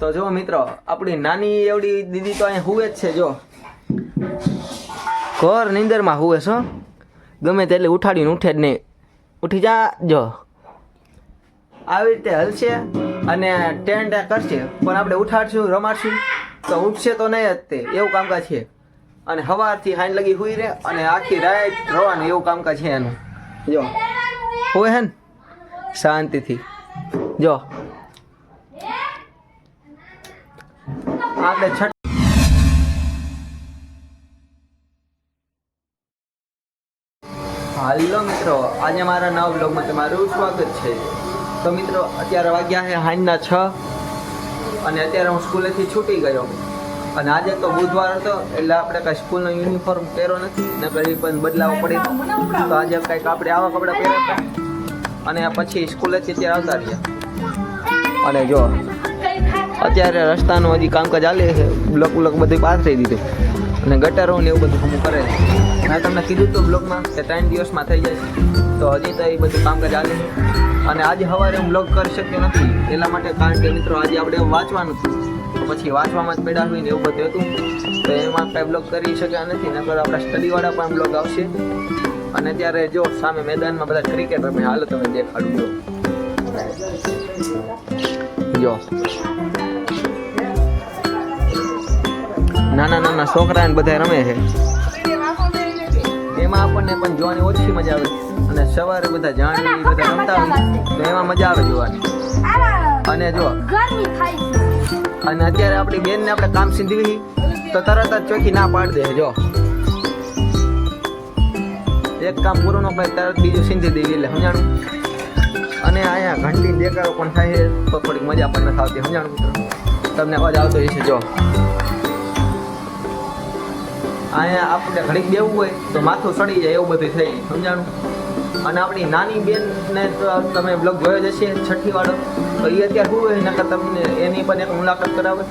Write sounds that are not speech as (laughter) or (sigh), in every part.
તો જો મિત્રો આપણી નાની એવડી દીદી તો અહીંયા હુવે જ છે જો ઘર નીંદરમાં હુવે છો ગમે તેટલે ઉઠાડીને ઉઠે જ નહીં. ઉઠી જા જો. આવી રીતે હલશે અને ટેન્ટ કરશે પણ આપણે ઉઠાડશું રમાડશું તો ઉઠશે તો નહીં જ તે એવું કામકાજ છે. અને સવારથી હાઈન લગી હુઈ રહે અને આખી રાત રવાનું એવું કામકાજ છે એનું. જો. હોય હે ને? શાંતિથી. જો. આપણે છઠ હાલો મિત્રો, આજે મારા નવા બ્લોગમાં તમારું સ્વાગત છે. તો મિત્રો, અત્યારે વાગ્યા છે સાંજના છ અને અત્યારે હું સ્કૂલેથી છૂટી ગયો. અને આજે તો બુધવાર હતો, એટલે આપણે કાંઈ સ્કૂલનો યુનિફોર્મ પહેરો નથી ને કઈ પણ બદલાવો પડે. તો આજે કંઈક આપણે આવા કપડાં પહેર્યા અને પછી સ્કૂલેથી ત્યારે આવતા રહ્યા. અને જો અત્યારે રસ્તાનું હજી કામકાજ ચાલે છે. બ્લોક બ્લોક બધું પાથરી દીધું. અને ગટરો ને એવું બધું અમુક કરે મેં તમને કીધું હતું બ્લોગમાં કે ત્રણ દિવસમાં થઈ જાય તો હજી તો એ બધું કામકાજ ચાલે છે. અને આજે સવારે હું બ્લોગ કરી શક્યો નથી. એટલા માટે કારણ કે મિત્રો આજે આપણે વાંચવાનું હતું. પછી વાંચવામાં જ પેડા હોય ને એવું બધું હતું. તો એમાં કાંઈ બ્લોગ કરી શક્યા નથી. નકર આપણા સ્ટડીવાળા પણ બ્લોગ આવશે. અને ત્યારે જો સામે મેદાનમાં બધા ક્રિકેટ રમે હાલો તમે દેખાડું જો. નાના નાના છોકરા ને બધા રમે છે. એમાં આપણને પણ જોવાની ઓછી મજા આવે અને સવારે બધા જાણી બધા રમતા હોય તો એમાં મજા આવે જોવાની. અને જો, અને અત્યારે આપણી બેનને આપણે કામ સીંધવી તો તરત જ ચોખી ના પાડી દે, જો. એક કામ પૂરું ન કરે તરત બીજું સીંધી દેવી એટલે, સમજાણું? અને અહીંયા ઘંટી દેખાડો પણ થાય છે, તો થોડીક મજા પણ નથી આવતી સમજાણું? મિત્રો તમને અવાજ આવતો હશે, જો. અહીંયા આપણે ઘડીક બેવું હોય તો માથું સડી જાય એવું બધું થઈ સમજાણું? અને આપણી નાની બેનને તો તમે બ્લોગ જોયો જ છઠ્ઠી વાળો તો એ અત્યારે શું હોય, નકર તમને એની પણ એક મુલાકાત કરાવે.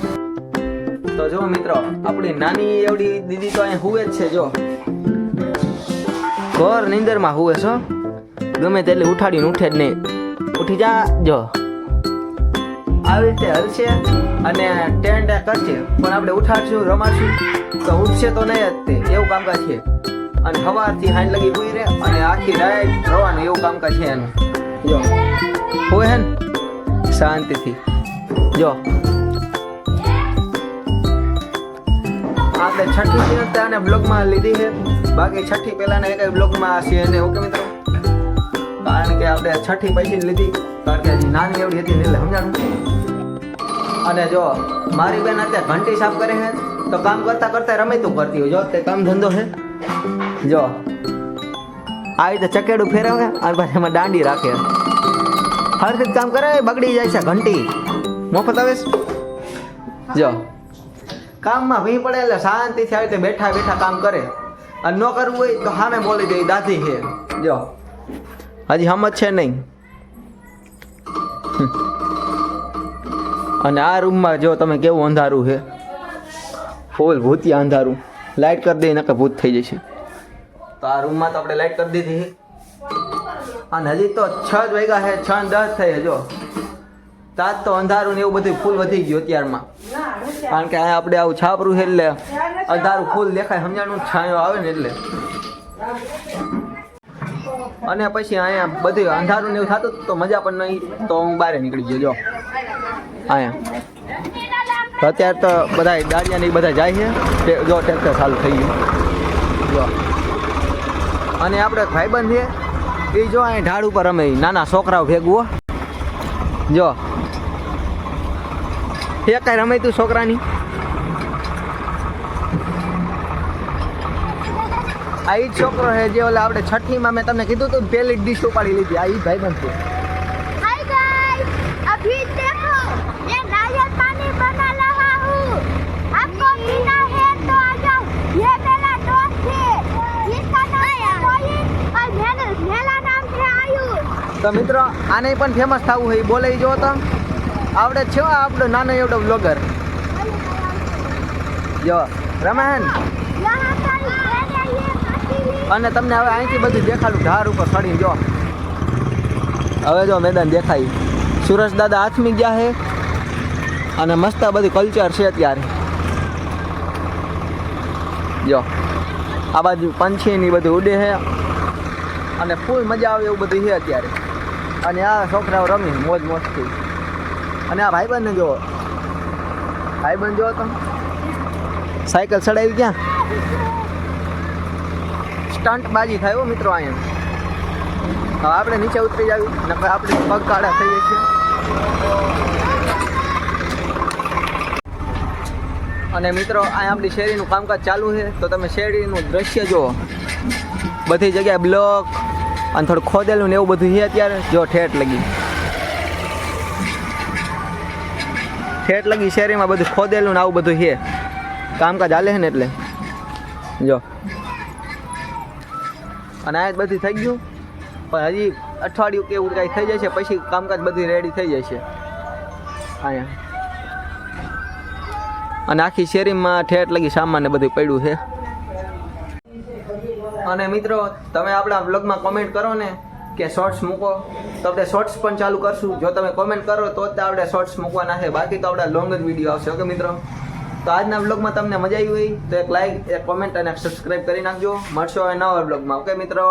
તો જો મિત્રો, આપણી નાની એવડી દીદી તો અહીંયા હુવે જ છે જો ઘર નીંદરમાં હુવે છો ગમે તેટલી ઉઠાડીને ઉઠે જ નહીં. ઉઠી જા જો આવી રીતે હલશે અને ટેન્ડ કરશે. પણ આપણે ઉઠાડશું, રમાડશું. તો ઉઠશે તો નહીં જ તે, એવું કામકાજ છે. અને સવારથી હાઈ લગી હુઈ રહે અને આખી રાત રવાનું એવું કામકાજ છે એનું. જો. હોય હે ને? શાંતિથી. જો. આપણે છઠ્ઠી દિવસ આને બ્લોગમાં લીધી છે. બાકી છઠ્ઠી પહેલાંના એક બ્લોગમાં હશે એને ઓકે મિત્રો? કારણ કે આપણે છઠ્ઠી પછી લીધી. કારણ નાની એવડી હતી એટલે સમજાણું અને જો, મારી બેન અત્યારે ઘંટી સાફ કરે છે, તો કામ કરતા કરતા રમેતું કરતી હોય. જો, તે કામ ધંધો છે. જો, આવી રીતે ચકેડું ફેરવે અને પછી એમાં દાંડી રાખે. હરખી કામ કરે, બગડી જાય છે ઘંટી. મફત આવે જો, કામમાં ભી પડે એટલે શાંતિથી આવી રીતે બેઠા બેઠા કામ કરે. અને ન કરવું હોય તો સામે બોલી દે દાદી છે. જો, હજી સમજ છે નહીં. (laughs) અને આ રૂમમાં જો તમે કેવું અંધારું છે? ફૂલ ભૂતિયા અંધારું. લાઇટ કરી દઈએ, નકર ભૂત થઈ જશે. તો આ રૂમમાં તો આપણે લાઇટ કરી દીધી. અને હજી તો છ જ વાગ્યા છે, છ દસ થઈ જો. તાજ તો અંધારું ને એવું બધું ફૂલ વધી ગયું અત્યારમાં. કારણ કે અહીંયા આપણે આવું છાપરું છે એટલે અંધારું ફૂલ દેખાય, સમજાણું? છાંયો આવે ને એટલે. અને પછી અહીંયા બધું અંધારું ને એવું થતું તો મજા પણ નહીં, તો હું બહાર નીકળી ગયો, જો. અહીંયા. અત્યારે તો બધા દાડિયા ને એ બધા જાય છે. જો, ટ્રેક્ટર ચાલુ થઈ ગયું. જો. અને આપણે ભાઈબંધ છે, એ જો અહીં ઢાળ ઉપર રમે, નાના છોકરાઓ ભેગું જો. એ કાંઈ રમે તું છોકરાની? આ ઈ જ છોકરો છે જે ઓલા આપણે છઠ્ઠીમાં મેં તમને કીધું હતું ને, પહેલી જ ડીશ ઉપાડી લીધી આ ઈ જ ભાઈબંધ છે हाय गाइस अभी देखो ये नारियल पानी बना रहा हूँ आपको पीना है तो आ जाओ ये मेरा दोस्त है इसका नाम है मोहित और मेरा मेरा नाम है आयुष તો મિત્રો આને પણ ફેમસ થવું હોય બોલે ઈ જો તો આવડે જ છે હો આપણો નાનો એવડો બ્લોગર જો રમાન અને તમને હવે અહીંથી બધું દેખાડું, ધાર ઉપર ચડી જો હવે જો મેદાન દેખાય. સુરેશ દાદા હાથમી ગયા છે અને મસ્ત બધું કલ્ચર છે અત્યારે. જો, આ બાજુ પંછીની બધું ઉડે છે અને ફૂલ મજા આવે એવું બધું છે અત્યારે. અને આ છોકરાઓ રમી મોજ મોજથી અને આ ભાઈબંધને જુઓ. ભાઈબંધ જુઓ તમે. સાયકલ ચડાવી ક્યાં? સ્ટન્ટ બાજી થાય મિત્રો અહીંયા. હવે આપણે નીચે ઉતરી જાવી, નકર આપણે પગ કાળા થઈએ છીએ. અને મિત્રો અહીંયા આપણી શેરીનું કામકાજ ચાલુ છે. તો તમે શેરીનું દ્રશ્ય જુઓ. બધી જગ્યાએ બ્લોક અને થોડું ખોદેલું ને એવું બધું છે અત્યારે. જો ઠેઠ લગી. ઠેઠ લગી શેરીમાં બધું ખોદેલું ને આવું બધું છે. કામકાજ હાલે છે ને એટલે. જો. અને આ બધું થઈ ગયું. પણ હજી અઠવાડિયું કે એવું કાંઈ થઈ જશે, પછી કામકાજ બધું રેડી થઈ જશે. અહીંયા. અને આખી શેરીમાં ઠેઠ લગી સામાન બધું પડ્યું છે. અને મિત્રો, તમે આપણા બ્લોગમાં કોમેન્ટ કરો ને કે શોર્ટ્સ મૂકો. તો આપણે શોર્ટ્સ પણ ચાલુ કરશું. જો તમે કોમેન્ટ કરો તો જ આપણે શોર્ટ્સ મૂકવાના છે. બાકી તો આપણા લોંગ જ વીડિયો આવશે. ઓકે, મિત્રો? તો આજના બ્લોગમાં તમને મજા આવી હોય તો એક લાઈક એક કોમેન્ટ અને સબસ્ક્રાઈબ કરી નાખજો. મળશો હવે નવા બ્લોગમાં ઓકે મિત્રો?